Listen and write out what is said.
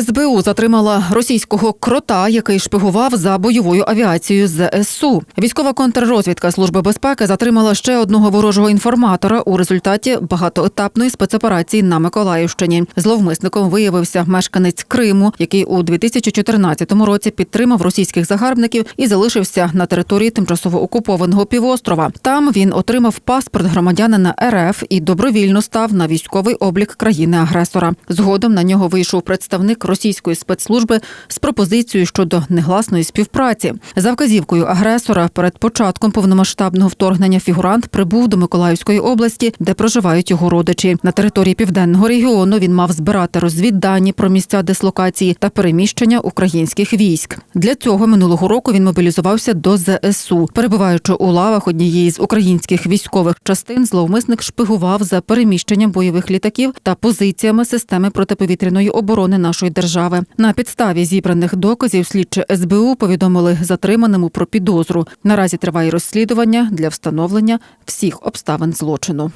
СБУ затримала російського крота, який шпигував за бойовою авіацією ЗСУ. Військова контррозвідка Служби безпеки затримала ще одного ворожого інформатора у результаті багатоетапної спецоперації на Миколаївщині. Зловмисником виявився мешканець Криму, який у 2014 році підтримав російських загарбників і залишився на території тимчасово окупованого півострова. Там він отримав паспорт громадянина РФ і добровільно став на військовий облік країни-агресора. Згодом на нього вийшов представник російської спецслужби з пропозицією щодо негласної співпраці. За вказівкою агресора перед початком повномасштабного вторгнення фігурант прибув до Миколаївської області, де проживають його родичі. На території південного регіону він мав збирати розвіддані про місця дислокації та переміщення українських військ. Для цього минулого року він мобілізувався до ЗСУ. Перебуваючи у лавах однієї з українських військових частин, зловмисник шпигував за переміщенням бойових літаків та позиціями системи протиповітряної оборони нашої держави. На підставі зібраних доказів слідчі СБУ повідомили затриманому про підозру. Наразі триває розслідування для встановлення всіх обставин злочину.